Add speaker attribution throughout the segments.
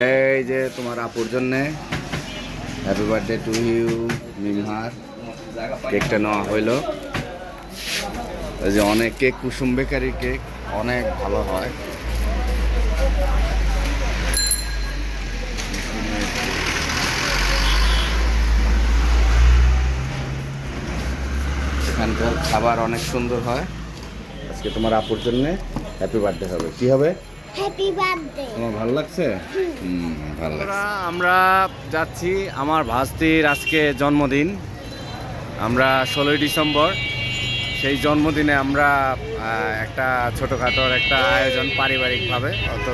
Speaker 1: এই যে তোমার আপুর জন্যে হ্যাপি বার্থডে টু ইউ মিমহার কেকটা নেওয়া হইল। এই যে অনেক কেক, কুসুম বেকারি কেক, অনেক ভালো হয়। এখানকার খাবার অনেক সুন্দর হয়। আজকে তোমার আপুর জন্যে হ্যাপি বার্থডে হবে। কি হবে?
Speaker 2: হ্যাপি বার্থডে
Speaker 1: তোমার ভালো লাগছে? হুম ভালো লাগছে।
Speaker 3: আমরা যাচ্ছি আমার ভাস্তির আজকে জন্মদিন। আমরা ষোলোই ডিসেম্বর। সেই জন্মদিনে আমরা একটা ছোটোখাটোর একটা আয়োজন পারিবারিকভাবে অত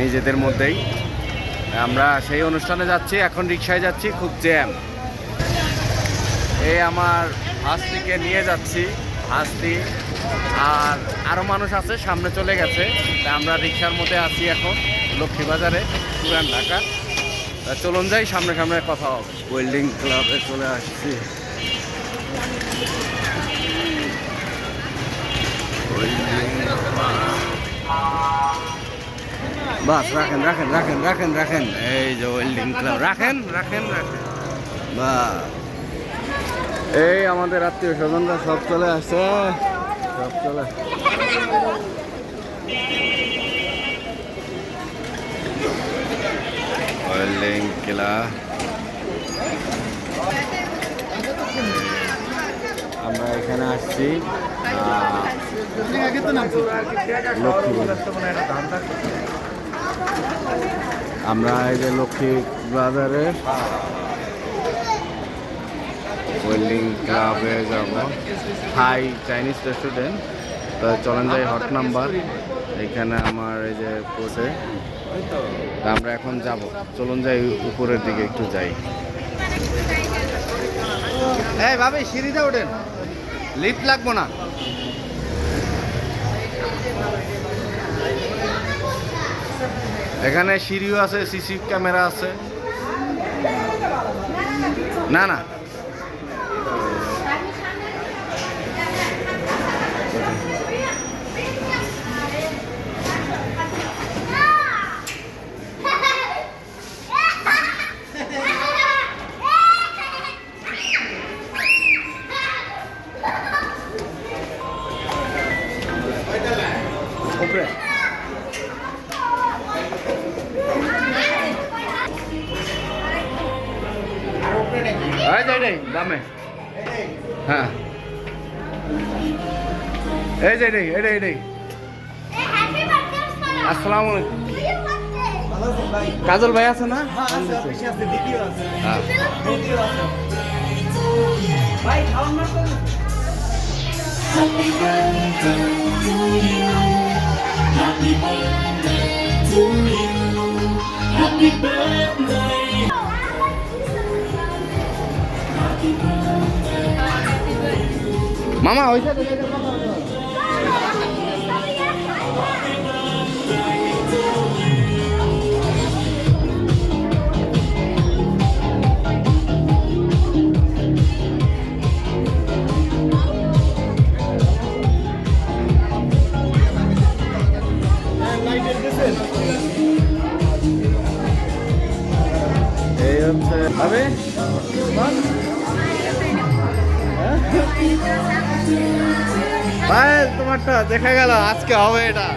Speaker 3: নিজেদের মধ্যেই। আমরা সেই অনুষ্ঠানে যাচ্ছি এখন রিক্সায় যাচ্ছি খুব জ্যাম এই আমার হাস্তিকে নিয়ে যাচ্ছি। হাস্তি আর আরও মানুষ আছে সামনে চলে গেছে। তা আমরা রিক্সার মধ্যে আছি এখন লক্ষ্মীবাজারে পুরান ঢাকা। তা চলুন যাই সামনে সামনে কথা হবে। ওয়েল্ডিং ক্লাবে চলে আসছি। বাস রাখেন রাখেন রাখেন রাখেন রাখেন। এই যে ওয়েল্ডিং ক্লাব রাখেন রাখেন রাখেন। বা এই আমাদের আত্মীয় স্বজনরা সব চলে আসছে। সব চলে। আমরা এখানে আসছি। আমরা এই যে লক্ষ্মী বাজারে ওয়েল্ডিং ক্লাবে যাব। হাই চাইনিজ রেস্টুরেন্ট তো চলেন যাই হট নাম্বার এখানে আমার এই যে পড়ছে আমরা এখন যাব। চলুন যাই উপরের দিকে একটু যাই। এই ভাবি, সিঁড়িতে ওঠেন। লিফট লাগবো না। এখানে সিঁড়িও আছে, সিসি ক্যামেরা আছে। না না। এটাই দামে। হ্যাঁ। এই যে এটাই এটাই এটাই আসসালামু আলাইকুম। কাজল ভাই আছে না? হ্যাঁ মামা ওই সাথে দেখা গেল আজকে হবে এটা।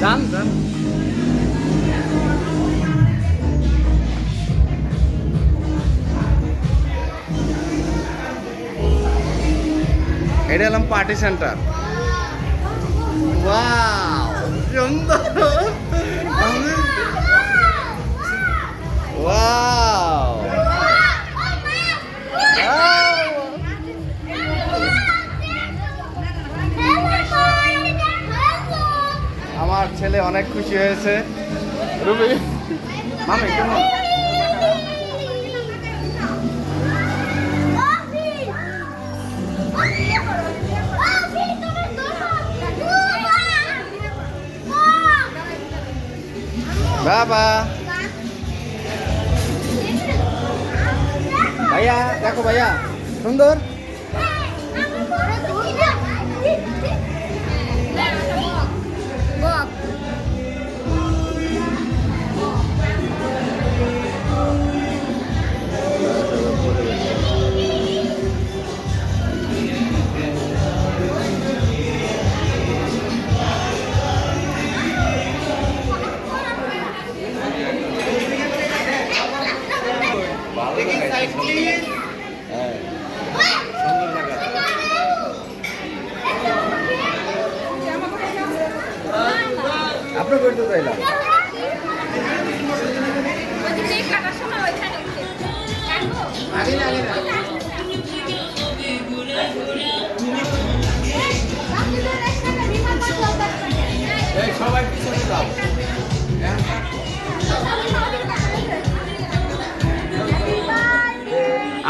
Speaker 3: যান যান। এটা হলাম পার্টি সেন্টার। সুন্দর। ওয়াও আমার ছেলে অনেক খুশি হয়েছে। রুবি মামি কেমন? বাবা। ভাইয়া দেখো ভাইয়া সুন্দর?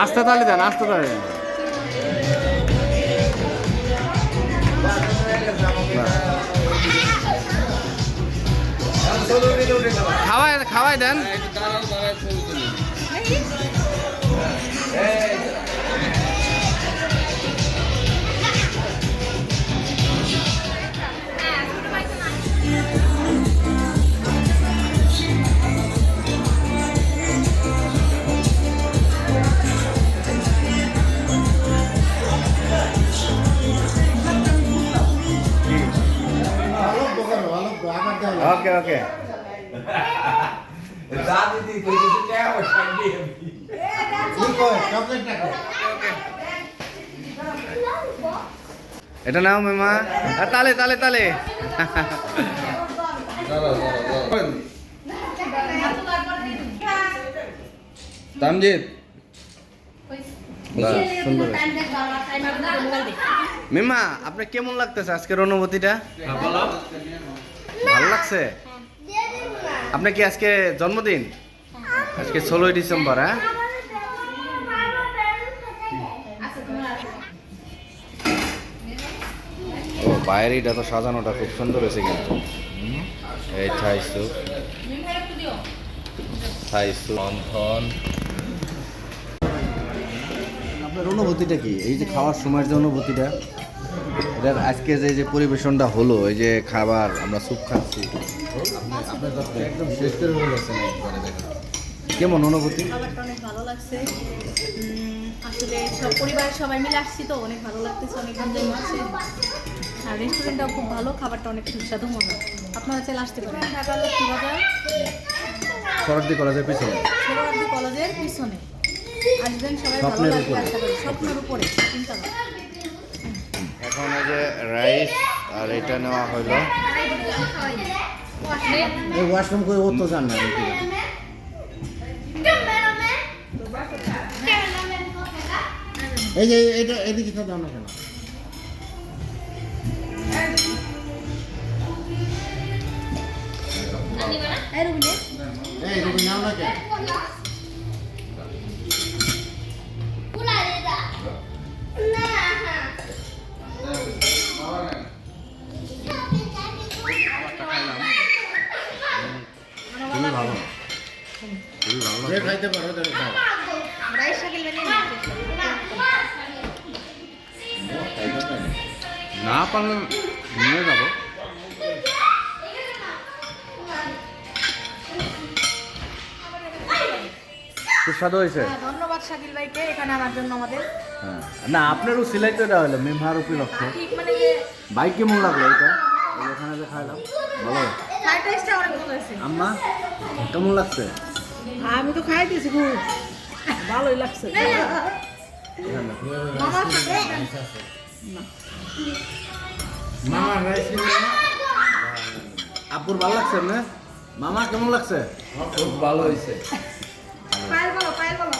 Speaker 4: আস্তে তাহলে দেন আস্তে তাহলে খাওয়াই খাওয়াই দেন।
Speaker 3: এটা নাও মেমা। আর তালে তালে তালে। তামজিৎ। মিমা আপনার কেমন লাগতেছে আজকের অনুভূতিটা? ভালো লাগছে? আপনার কি আজকে জন্মদিন? আজকে ষোলোই ডিসেম্বর হ্যাঁ? ও বাইরে এটা তো সাজানোটা খুব সুন্দর হয়েছে কিন্তু। এই ছাই স্যুপ ছাই স্যুপ লণ্ঠন। আপনার অনুভূতিটা কি? এই যে খাওয়ার সময়ের যে অনুভূতিটা এটার আজকে যে যে পরিবেশনটা হলো এই যে খাবার আমরা স্যুপ খাচ্ছি। আপনার একদম শেষ করে বলেছেন একবারে দেখেন। কেমন অনুভূতি?
Speaker 5: খাবারটা অনেক ভালো লাগছে। আসলে সব পরিবারের সবাই মিলে আসছি তো অনেক ভালো লাগতেছে অনেক এনজয় হচ্ছে আর রেস্টুরেন্টটাও খুব ভালো খাবারটা অনেক সুস্বাদু মনে হয়। আপনারা চাইলে আসতে পারেন। ঢাকা লক্ষ্মী বাজার
Speaker 3: শরৎদি কলেজের পিছনে?
Speaker 5: সোহরাওয়ার্দী কলেজের পিছনে। আসবেন সবাই ভালো
Speaker 3: স্বপ্নের
Speaker 5: লাগবে
Speaker 3: উপরে।
Speaker 5: আশা করি। স্বপ্নের উপরে তিনতলা
Speaker 3: এখন যে রাইস আর এটা নেওয়া হলো
Speaker 6: ওয়াশরুম করে ও তো জান না। এই যে এটা এদিকে তো দাও না? কেন এই রুবি আমরা কেন
Speaker 4: পারলে নিয়ে যাব। সুস্বাদু হয়েছে।
Speaker 5: ধন্যবাদ শাকিল ভাইকে এখানে আনার জন্য আমাদের।
Speaker 3: হ্যাঁ। না আপনারও সিলাই তো হলো মেমহার উপলক্ষে
Speaker 5: ঠিক মানে
Speaker 3: বাইক কেমন লাগল এটা? এখানে যে খাইলাম ভালো আম্মা কেমন লাগছে?
Speaker 7: আমি তো খাইতেছি খুব। ভালোই লাগছে।
Speaker 6: মামা রাইস
Speaker 3: আপুর ভালো লাগছে না? মামা কেমন লাগছে? খুব ভালো হয়েছে
Speaker 5: পায়েল বলো পায়েল বলো।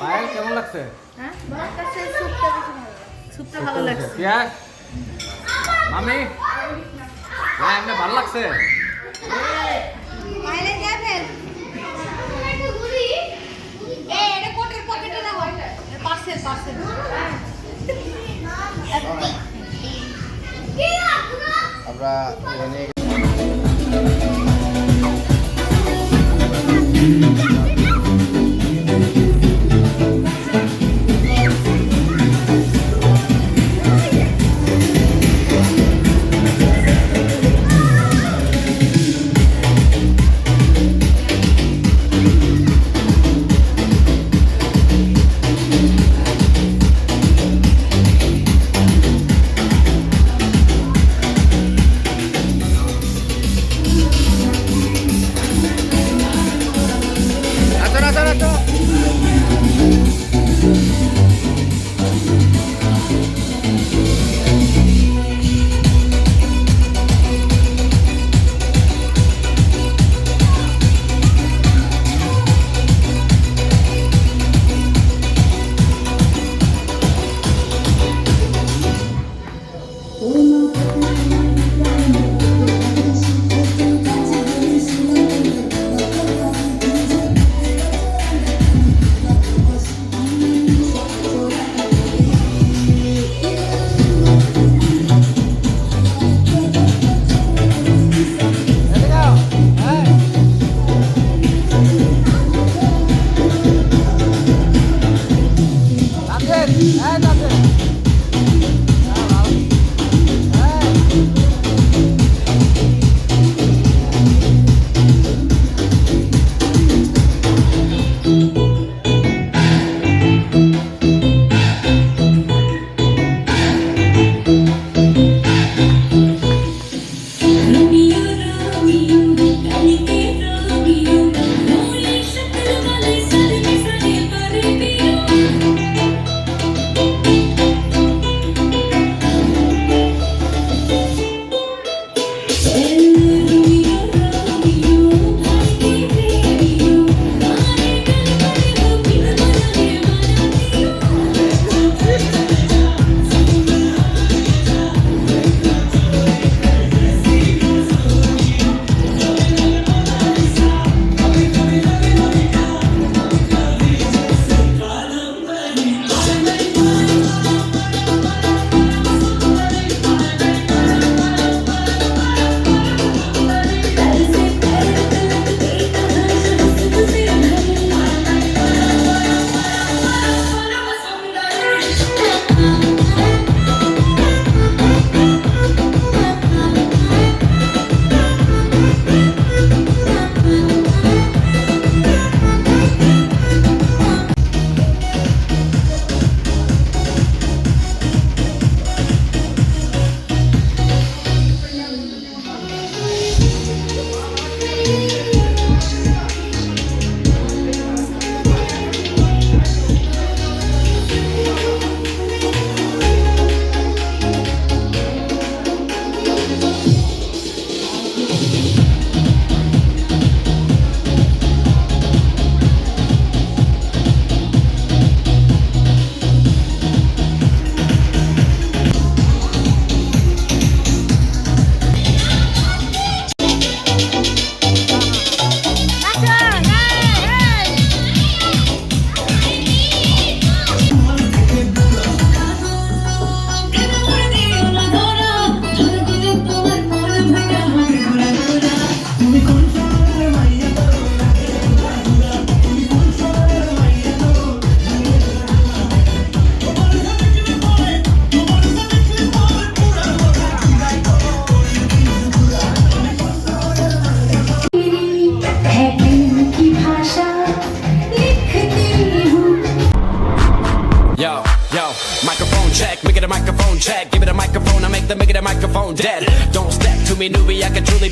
Speaker 3: পায়েল কেমন লাগছে?
Speaker 5: হ্যাঁ? আমার কাছে স্যুপটা বেশি ভালো স্যুপটা ভালো লাগছে।
Speaker 4: পিয়াস মামি? হ্যাঁ এমনি ভালো লাগছে।
Speaker 5: পায়েলে পার্সেল পার্সেল
Speaker 3: আমরা এখানে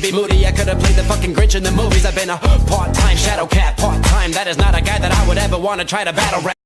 Speaker 8: be moody. I could've played the fucking Grinch in the movies. I've been a part-time shadow cat, part-time. That is not a guy that I would ever wanna try to battle rap.